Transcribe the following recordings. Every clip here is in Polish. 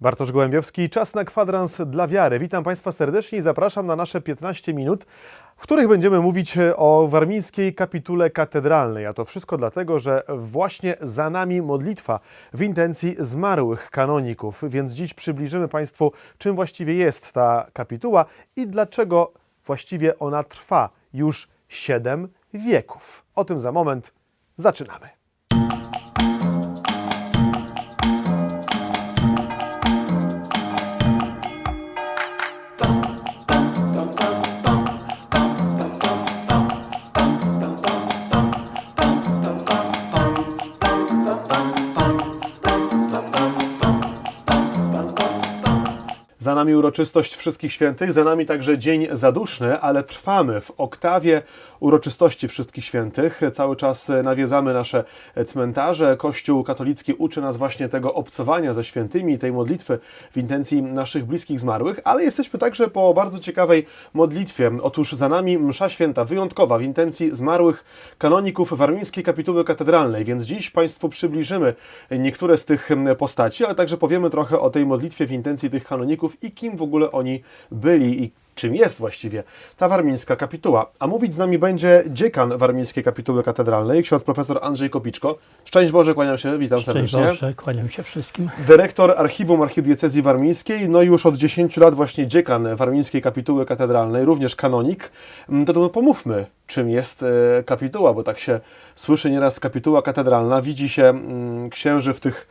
Bartosz Gołębiowski, czas na kwadrans dla wiary. Witam Państwa serdecznie i zapraszam na nasze 15 minut, w których będziemy mówić o warmińskiej kapitule katedralnej. A to wszystko dlatego, że właśnie za nami modlitwa w intencji zmarłych kanoników. Więc dziś przybliżymy Państwu, czym właściwie jest ta kapituła i dlaczego właściwie ona trwa już 7 wieków. O tym za moment. Zaczynamy. Nami uroczystość Wszystkich Świętych, za nami także Dzień Zaduszny, ale trwamy w oktawie uroczystości Wszystkich Świętych. Cały czas nawiedzamy nasze cmentarze. Kościół katolicki uczy nas właśnie tego obcowania ze świętymi, tej modlitwy w intencji naszych bliskich zmarłych, ale jesteśmy także po bardzo ciekawej modlitwie. Otóż za nami msza święta wyjątkowa w intencji zmarłych kanoników Warmińskiej Kapituły Katedralnej, więc dziś Państwu przybliżymy niektóre z tych postaci, ale także powiemy trochę o tej modlitwie w intencji tych kanoników i kim w ogóle oni byli i czym jest właściwie ta warmińska kapituła. A mówić z nami będzie dziekan Warmińskiej Kapituły Katedralnej, ksiądz profesor Andrzej Kopiczko. Szczęść Boże, kłaniam się, witam Szczęść serdecznie. Boże, kłaniam się wszystkim. Dyrektor Archiwum Archidiecezji Warmińskiej, no i już od 10 lat właśnie dziekan Warmińskiej Kapituły Katedralnej, również kanonik. Mm, To, to pomówmy, czym jest e, kapituła, bo tak się słyszy nieraz kapituła katedralna, widzi się mm, księży w tych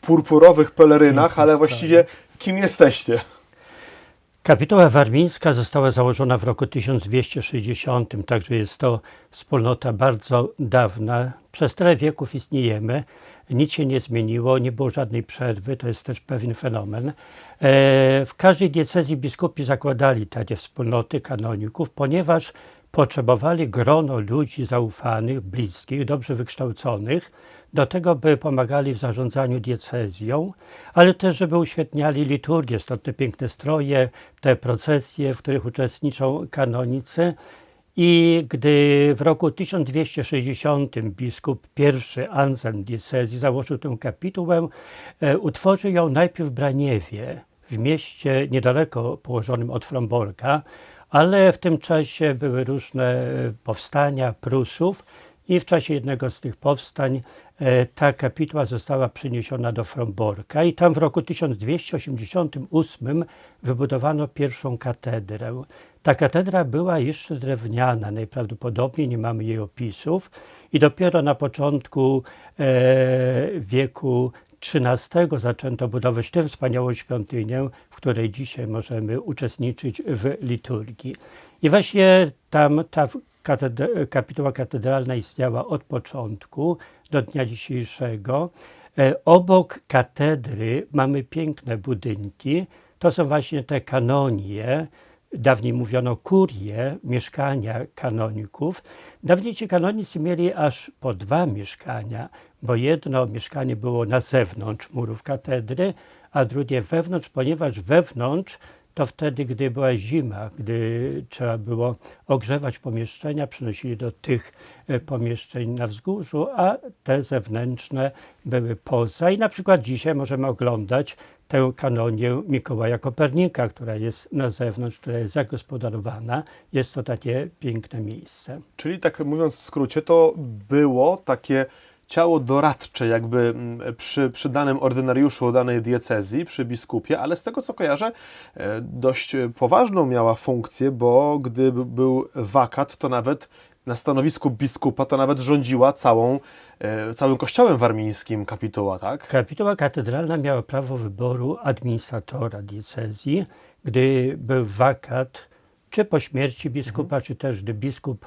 purpurowych pelerynach, ale właściwie kim jesteście? Kapituła warmińska została założona w roku 1260, także jest to wspólnota bardzo dawna. Przez tyle wieków istniejemy, nic się nie zmieniło, nie było żadnej przerwy, to jest też pewien fenomen. E, W każdej diecezji biskupi zakładali takie wspólnoty kanoników, ponieważ potrzebowali grono ludzi zaufanych, bliskich, dobrze wykształconych, do tego, by pomagali w zarządzaniu diecezją, ale też, żeby uświetniali liturgię, stąd te piękne stroje, te procesje, w których uczestniczą kanonicy. I gdy w roku 1260 biskup pierwszy Anselm diecezji założył tę kapitułę, e, utworzył ją najpierw w Braniewie, w mieście niedaleko położonym od Fromborka, ale w tym czasie były różne powstania Prusów i w czasie jednego z tych powstań e, ta kapituła została przeniesiona do Fromborka i tam w roku 1288 wybudowano pierwszą katedrę. Ta katedra była jeszcze drewniana, najprawdopodobniej nie mamy jej opisów i dopiero na początku e, wieku XIII zaczęto budować tę wspaniałą świątynię, w której dzisiaj możemy uczestniczyć w liturgii. I właśnie tam ta katedra, kapituła katedralna istniała od początku do dnia dzisiejszego. E, Obok katedry mamy piękne budynki. To są właśnie te kanonie, dawniej mówiono kurie, mieszkania kanoników. Dawniej ci kanonicy mieli aż po dwa mieszkania, bo jedno mieszkanie było na zewnątrz murów katedry, a drugie wewnątrz, ponieważ wewnątrz to wtedy, gdy była zima, gdy trzeba było ogrzewać pomieszczenia, przynosili do tych e, pomieszczeń na wzgórzu, a te zewnętrzne były poza. I na przykład dzisiaj możemy oglądać tę kanonię Mikołaja Kopernika, która jest na zewnątrz, która jest zagospodarowana. Jest to takie piękne miejsce. Czyli tak mówiąc w skrócie, to było takie ciało doradcze jakby mm, przy, przy danym ordynariuszu danej diecezji, przy biskupie, ale z tego co kojarzę, e, dość poważną miała funkcję, bo gdy był wakat, to nawet na stanowisku biskupa to nawet rządziła całą, e, całym kościołem warmińskim kapituła, tak? Kapituła katedralna miała prawo wyboru administratora diecezji, gdy był wakat, czy po śmierci biskupa, czy też gdy biskup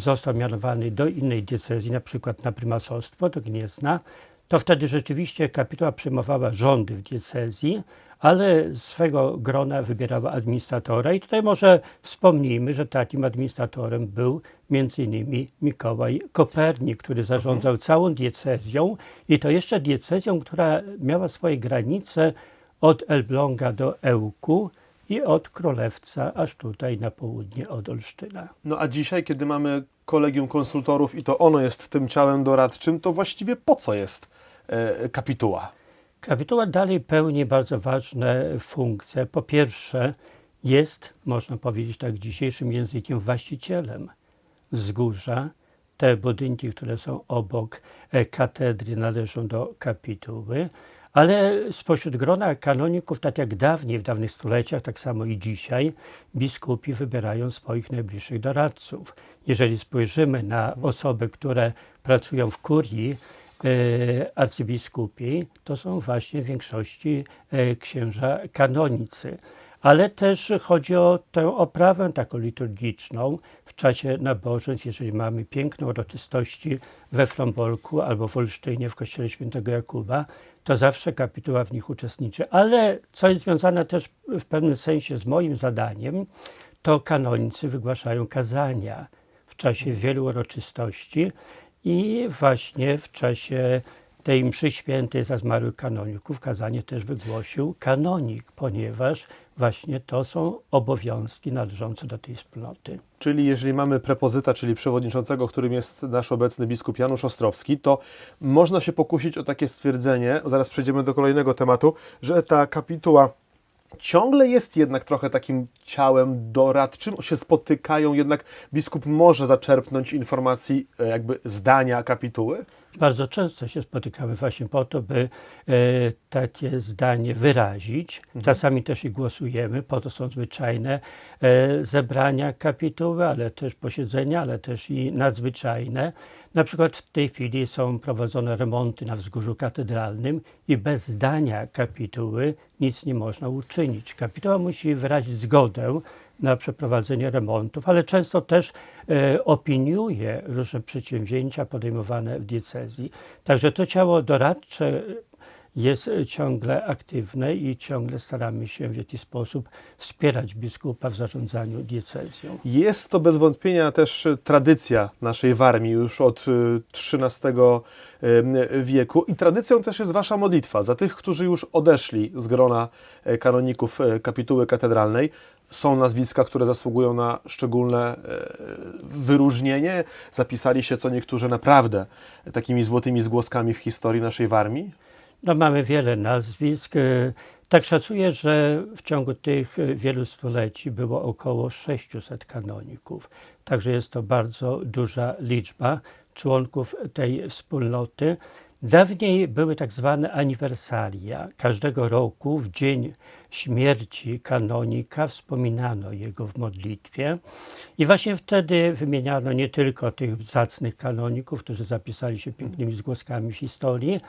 został mianowany do innej diecezji, na przykład na prymasostwo, do Gniezna, to wtedy rzeczywiście kapituła przyjmowała rządy w diecezji, ale z swego grona wybierała administratora. I tutaj może wspomnijmy, że takim administratorem był m.in. Mikołaj Kopernik, który zarządzał całą diecezją i to jeszcze diecezją, która miała swoje granice od Elbląga do Ełku i od Królewca aż tutaj na południe od Olsztyna. No a dzisiaj, kiedy mamy kolegium konsultorów i to ono jest tym ciałem doradczym, to właściwie po co jest e, kapituła? Kapituła dalej pełni bardzo ważne funkcje. Po pierwsze, jest, można powiedzieć tak dzisiejszym językiem, właścicielem wzgórza. Te budynki, które są obok e, katedry, należą do kapituły. Ale spośród grona kanoników, tak jak dawniej, w dawnych stuleciach, tak samo i dzisiaj, biskupi wybierają swoich najbliższych doradców. Jeżeli spojrzymy na osoby, które pracują w kurii e, arcybiskupi, to są właśnie w większości e, księża kanonicy. Ale też chodzi o tę oprawę taką liturgiczną w czasie nabożeństw, jeżeli mamy piękne uroczystości we Frombolku albo w Olsztynie w kościele świętego Jakuba, to zawsze kapituła w nich uczestniczy. Ale co jest związane też w pewnym sensie z moim zadaniem, to kanonicy wygłaszają kazania w czasie wielu uroczystości i właśnie w czasie tej mszy świętej za zmarłych kanoników kazanie też wygłosił kanonik, ponieważ właśnie to są obowiązki należące do tej wspólnoty. Czyli jeżeli mamy prepozyta, czyli przewodniczącego, którym jest nasz obecny biskup Janusz Ostrowski, to można się pokusić o takie stwierdzenie, zaraz przejdziemy do kolejnego tematu, że ta kapituła ciągle jest jednak trochę takim ciałem doradczym, się spotykają, jednak biskup może zaczerpnąć informacji, e, jakby zdania kapituły. Bardzo często się spotykamy właśnie po to, by e, takie zdanie wyrazić. Czasami też i głosujemy, po to są zwyczajne e, zebrania kapituły, ale też posiedzenia, ale też i nadzwyczajne. Na przykład w tej chwili są prowadzone remonty na wzgórzu katedralnym i bez zdania kapituły nic nie można uczynić. Kapituła musi wyrazić zgodę na przeprowadzenie remontów, ale często też e, opiniuje różne przedsięwzięcia podejmowane w diecezji. Także to ciało doradcze jest ciągle aktywne i ciągle staramy się w jakiś sposób wspierać biskupa w zarządzaniu diecezją. Jest to bez wątpienia też tradycja naszej Warmii już od XIII e, wieku i tradycją też jest Wasza modlitwa za tych, którzy już odeszli z grona e, kanoników kapituły katedralnej. Są nazwiska, które zasługują na szczególne wyróżnienie. Zapisali się co niektórzy naprawdę takimi złotymi zgłoskami w historii naszej Warmii. No, mamy wiele nazwisk. E, Tak szacuję, że w ciągu tych e, wielu stuleci było około 600 kanoników. Także jest to bardzo duża liczba członków tej wspólnoty. Dawniej były tak zwane aniwersalia. Każdego roku w dzień śmierci kanonika wspominano jego w modlitwie. I właśnie wtedy wymieniano nie tylko tych zacnych kanoników, którzy zapisali się pięknymi zgłoskami w historii,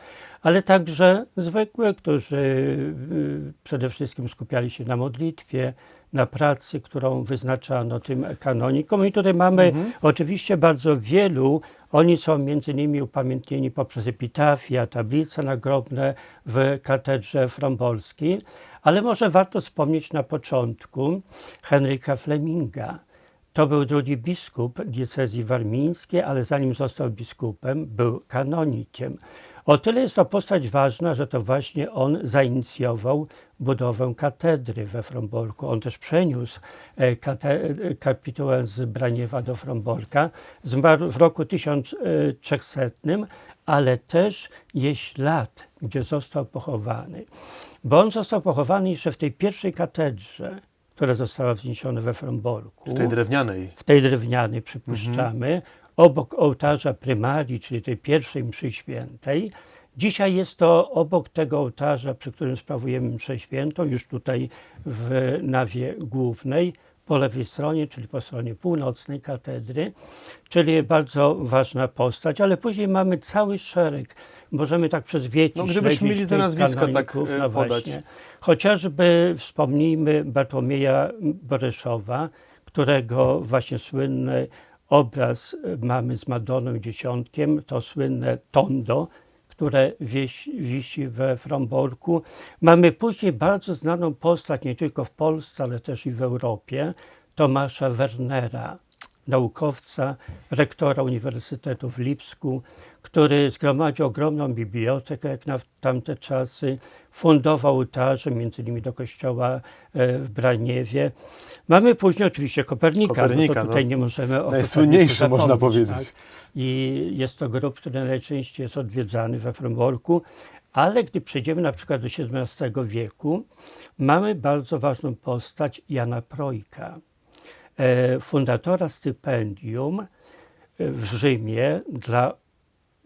ale także zwykłych, którzy y, przede wszystkim skupiali się na modlitwie, na pracy, którą wyznaczano tym kanonikom. I tutaj mamy oczywiście bardzo wielu. Oni są między innymi upamiętnieni poprzez epitafia, tablice nagrobne w katedrze frombolskiej. Ale może warto wspomnieć na początku Henryka Fleminga. To był drugi biskup diecezji warmińskiej, ale zanim został biskupem, był kanonikiem. O tyle jest to postać ważna, że to właśnie on zainicjował budowę katedry we Fromborku. On też przeniósł e, e, kapitułę z Braniewa do Fromborka. Zmarł w roku 1300, ale też jest ślad, gdzie został pochowany. Bo on został pochowany jeszcze w tej pierwszej katedrze, która została wzniesiona we Fromborku W tej drewnianej. w tej drewnianej przypuszczamy, obok ołtarza prymarii, czyli tej pierwszej mszy świętej. Dzisiaj jest to obok tego ołtarza, przy którym sprawujemy mszę świętą, już tutaj w nawie głównej, po lewej stronie, czyli po stronie północnej katedry, czyli bardzo ważna postać, ale później mamy cały szereg, możemy tak przez wieki No, gdybyśmy mieli te nazwiska tak, e, no podać. właśnie. Chociażby wspomnijmy Bartłomieja Boryszowa, którego właśnie słynny obraz mamy z Madoną Dzieciątkiem, to słynne tondo, które wieś, wisi we Fromborku. Mamy później bardzo znaną postać nie tylko w Polsce, ale też i w Europie, Tomasza Wernera, naukowca, rektora Uniwersytetu w Lipsku, który zgromadził ogromną bibliotekę jak na tamte czasy, fundował ołtarze, między innymi do kościoła e, w Braniewie. Mamy później oczywiście Kopernika, Kopernika, bo to tutaj no. nie możemy o Najsłynniejszy, można powiedzieć. I jest to grup, który najczęściej jest odwiedzany we Fromborku, Ale gdy przejdziemy na przykład do XVII wieku, mamy bardzo ważną postać Jana Projka, fundatora stypendium e, w Rzymie dla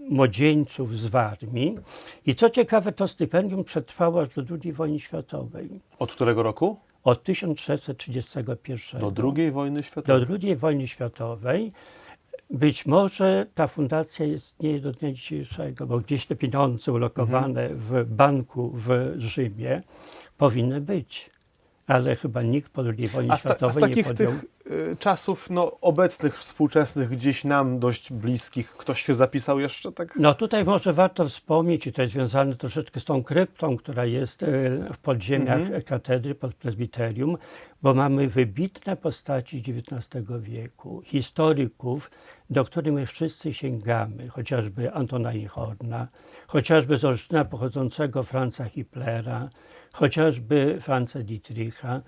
młodzieńców z Warmii. I co ciekawe, to stypendium przetrwało aż do II wojny światowej. Od którego roku? Od 1631 Do II wojny światowej. do II wojny światowej. Być może ta fundacja istnieje do dnia dzisiejszego, bo gdzieś te pieniądze ulokowane Mhm. w banku w Rzymie powinny być. Ale chyba nikt po II wojnie A z, ta, a z światowej nie takich podjął. tych y, czasów no, obecnych, współczesnych, gdzieś nam dość bliskich, ktoś się zapisał jeszcze tak? No tutaj może warto wspomnieć, i to jest związane troszeczkę z tą kryptą, która jest e, w podziemiach Mhm. katedry pod prezbiterium, bo mamy wybitne postaci XIX wieku, historyków, do których my wszyscy sięgamy, chociażby Antona Inhorna, chociażby z Olsztyna pochodzącego Franza Hitlera, chociażby Franza Dietricha.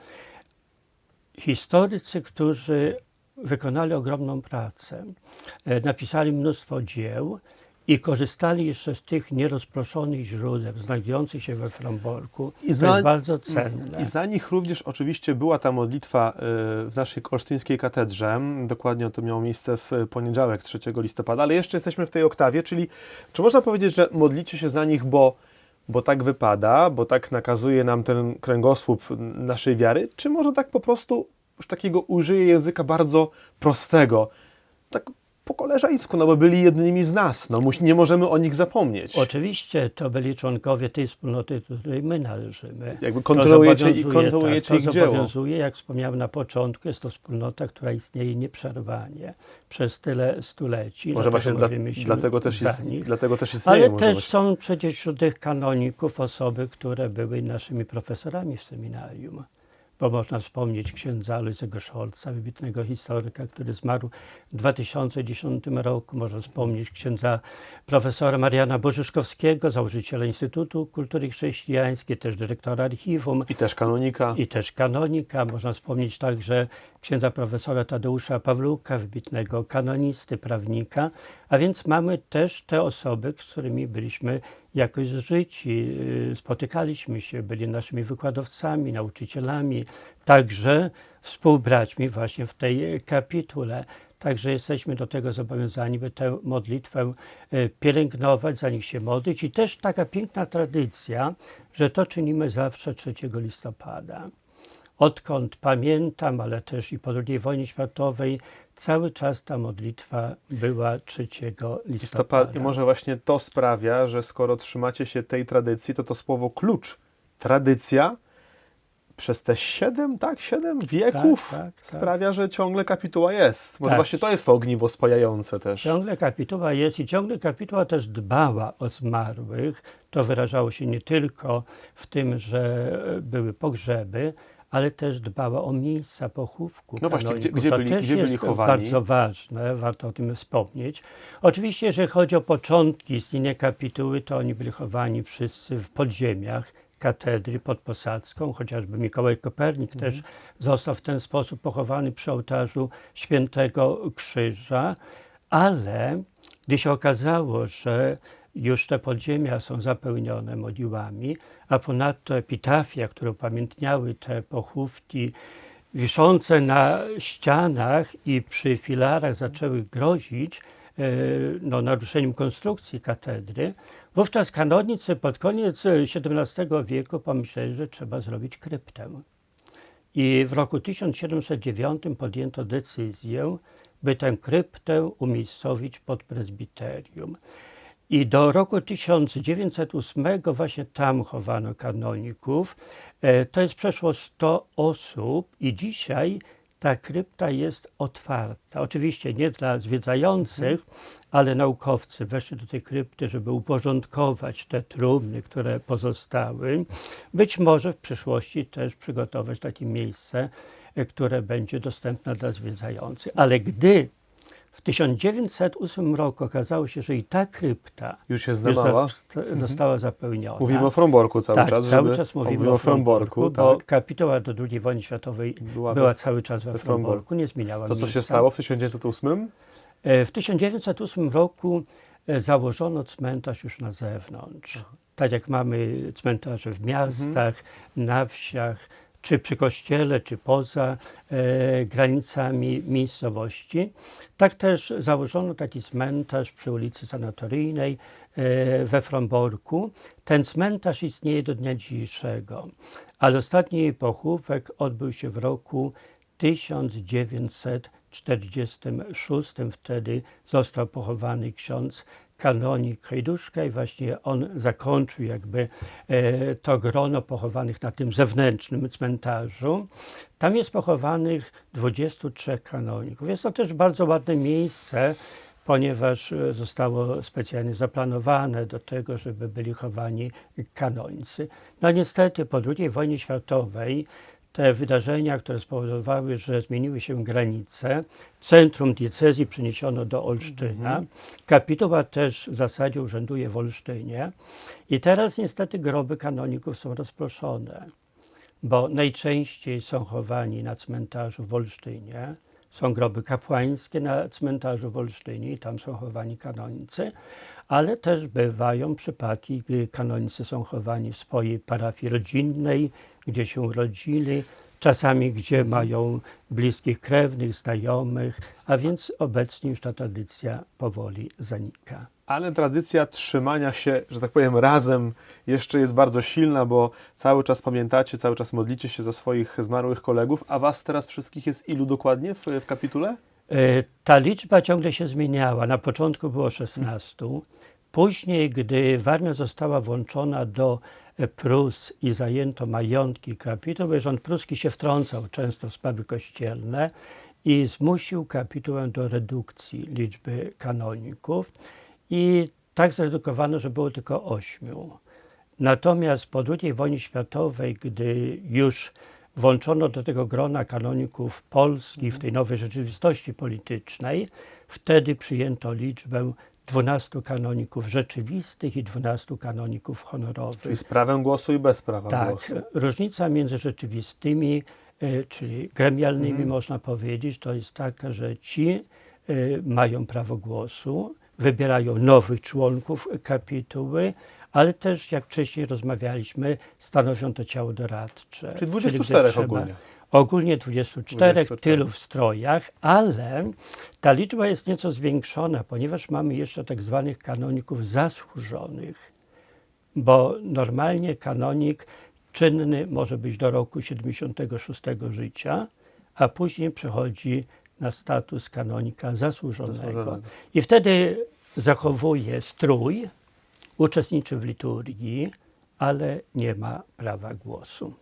Historycy, którzy wykonali ogromną pracę, e, napisali mnóstwo dzieł i korzystali jeszcze z tych nierozproszonych źródeł znajdujących się we Fromborku. I to za- jest bardzo cenne. I za nich również oczywiście była ta modlitwa y, w naszej olsztyńskiej katedrze. Dokładnie to miało miejsce w poniedziałek 3 listopada, ale jeszcze jesteśmy w tej oktawie, czyli czy można powiedzieć, że modlicie się za nich, bo, bo tak wypada, bo tak nakazuje nam ten kręgosłup naszej wiary, czy może tak po prostu już takiego użyję języka bardzo prostego, tak po koleżeńsku, no bo byli jednymi z nas, no nie możemy o nich zapomnieć. Oczywiście to byli członkowie tej wspólnoty, do której my należymy. Jakby To kontynuujecie, i zobowiązuje, kontynuujecie tak, ich to dzieło. zobowiązuje, jak wspomniałem na początku, jest to wspólnota, która istnieje nieprzerwanie przez tyle stuleci. Może właśnie dla, dlatego, też jest, dlatego też istnieje Ale też są przecież wśród tych kanoników osoby, które były naszymi profesorami w seminarium. Bo można wspomnieć księdza Alojzego Szolca, wybitnego historyka, który zmarł w 2010 roku. Można wspomnieć księdza profesora Mariana Bożyszkowskiego, założyciela Instytutu Kultury Chrześcijańskiej, też dyrektora archiwum I też kanonika. i też kanonika. Można wspomnieć także księdza profesora Tadeusza Pawluka, wybitnego kanonisty, prawnika. A więc mamy też te osoby, z którymi byliśmy jakoś zżyci, y, spotykaliśmy się, byli naszymi wykładowcami, nauczycielami, także współbraćmi właśnie w tej kapitule. Także jesteśmy do tego zobowiązani, by tę modlitwę y, pielęgnować, za nich się modlić. I też taka piękna tradycja, że to czynimy zawsze 3 listopada. Odkąd pamiętam, ale też i po II wojnie światowej, cały czas ta modlitwa była 3 listopada. Listopad, I może właśnie to sprawia, że skoro trzymacie się tej tradycji, to to słowo klucz, tradycja, przez te siedem, tak, siedem wieków tak, tak. sprawia, że ciągle kapituła jest. Może Tak. właśnie to jest to ogniwo spajające też. Ciągle kapituła jest i ciągle kapituła też dbała o zmarłych. To wyrażało się nie tylko w tym, że były pogrzeby, ale też dbała o miejsca pochówku. No właśnie, gdzie- gdzie to byli- też gdzie byli jest chowani? bardzo ważne, warto o tym wspomnieć. Oczywiście, jeżeli chodzi o początki istnienia kapituły, to oni byli chowani wszyscy w podziemiach katedry pod Posadzką, chociażby Mikołaj Kopernik Mhm. też został w ten sposób pochowany przy ołtarzu Świętego Krzyża, ale gdy się okazało, że już te podziemia są zapełnione mogiłami, a ponadto epitafia, które upamiętniały te pochówki wiszące na ścianach i przy filarach zaczęły grozić e, no, naruszeniem konstrukcji katedry, wówczas kanonicy pod koniec XVII wieku pomyśleli, że trzeba zrobić kryptę. I w roku 1709 podjęto decyzję, by tę kryptę umiejscowić pod prezbiterium. I do roku 1908 właśnie tam chowano kanoników. E, To jest przeszło 100 osób i dzisiaj ta krypta jest otwarta. Oczywiście nie dla zwiedzających, ale naukowcy weszli do tej krypty, żeby uporządkować te trumny, które pozostały. Być może w przyszłości też przygotować takie miejsce, e, które będzie dostępne dla zwiedzających. Ale gdy w 1908 roku okazało się, że i ta krypta Już się zdawała. została zapełniona. Mówimy o Fromborku cały tak, czas. cały czas mówimy mówimy o Fromborku, bo tak. kapituła do II wojny światowej Była była cały czas we Fromborku. Fromborku, nie zmieniała To, co się miejsca. stało w 1908? E, W 1908 roku e, założono cmentarz już na zewnątrz. tak jak mamy cmentarze w miastach, na wsiach, czy przy kościele, czy poza e, granicami miejscowości. Tak też założono taki cmentarz przy ulicy Sanatoryjnej e, we Fromborku. Ten cmentarz istnieje do dnia dzisiejszego, ale ostatni pochówek odbył się w roku 1946. Wtedy został pochowany ksiądz kanonik Hejduszka i właśnie on zakończył jakby e, to grono pochowanych na tym zewnętrznym cmentarzu. Tam jest pochowanych 23 kanoników. Jest to też bardzo ładne miejsce, ponieważ e, zostało specjalnie zaplanowane do tego, żeby byli chowani kanonicy. No niestety po II wojnie światowej te wydarzenia, które spowodowały, że zmieniły się granice, centrum diecezji przeniesiono do Olsztyna. Kapituła też w zasadzie urzęduje w Olsztynie. I teraz niestety groby kanoników są rozproszone, bo najczęściej są chowani na cmentarzu w Olsztynie. Są groby kapłańskie na cmentarzu w Olsztynie i tam są chowani kanonicy, ale też bywają przypadki, gdy kanonicy są chowani w swojej parafii rodzinnej, gdzie się urodzili, czasami gdzie mają bliskich krewnych, znajomych, a więc obecnie już ta tradycja powoli zanika. Ale tradycja trzymania się, że tak powiem, razem jeszcze jest bardzo silna, bo cały czas pamiętacie, cały czas modlicie się za swoich zmarłych kolegów, a was teraz wszystkich jest ilu dokładnie w, w kapitule? E, Ta liczba ciągle się zmieniała. Na początku było 16. Później, gdy Warmia została włączona do Prus i zajęto majątki kapituły, rząd pruski się wtrącał często w sprawy kościelne i zmusił kapitułę do redukcji liczby kanoników. I tak zredukowano, że było tylko ośmiu. Natomiast po II wojnie światowej, gdy już włączono do tego grona kanoników Polski w tej nowej rzeczywistości politycznej, wtedy przyjęto liczbę 12 kanoników rzeczywistych i 12 kanoników honorowych. Czyli z prawem głosu i bez prawa Tak, głosu. różnica między rzeczywistymi, e, czyli gremialnymi można powiedzieć, to jest taka, że ci e, mają prawo głosu, wybierają nowych członków kapituły, ale też, jak wcześniej rozmawialiśmy, stanowią to ciało doradcze. Czyli gdy 24 trzeba- ogólnie. Ogólnie 24, 24. tylu w strojach, ale ta liczba jest nieco zwiększona, ponieważ mamy jeszcze tak zwanych kanoników zasłużonych, bo normalnie kanonik czynny może być do roku 76 życia, a później przechodzi na status kanonika zasłużonego. Zasłużonego. I wtedy zachowuje strój, uczestniczy w liturgii, ale nie ma prawa głosu.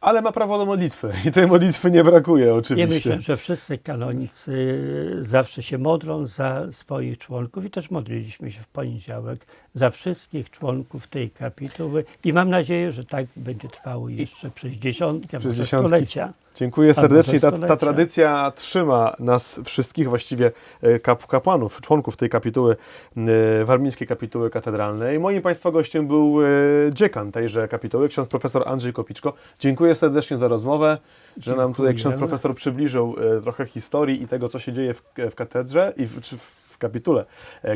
Ale ma prawo do modlitwy i tej modlitwy nie brakuje Ja oczywiście. myślę, że wszyscy kanonicy zawsze się modlą za swoich członków i też modliliśmy się w poniedziałek za wszystkich członków tej kapituły i mam nadzieję, że tak będzie trwało jeszcze przez dziesiątki, Przez dziesiątki. stulecia. Dziękuję serdecznie. Ta, ta tradycja trzyma nas wszystkich, właściwie e, kap, kapłanów, członków tej kapituły, e, warmińskiej kapituły katedralnej. Moim Państwa gościem był e, dziekan tejże kapituły, ksiądz profesor Andrzej Kopiczko. Dziękuję serdecznie za rozmowę, że nam tutaj ksiądz profesor przybliżył trochę historii i tego, co się dzieje w, w katedrze i w, czy w kapitule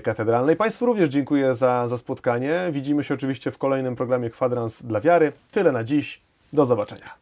katedralnej. Państwu również dziękuję za, za spotkanie. Widzimy się oczywiście w kolejnym programie Kwadrans dla Wiary. Tyle na dziś. Do zobaczenia.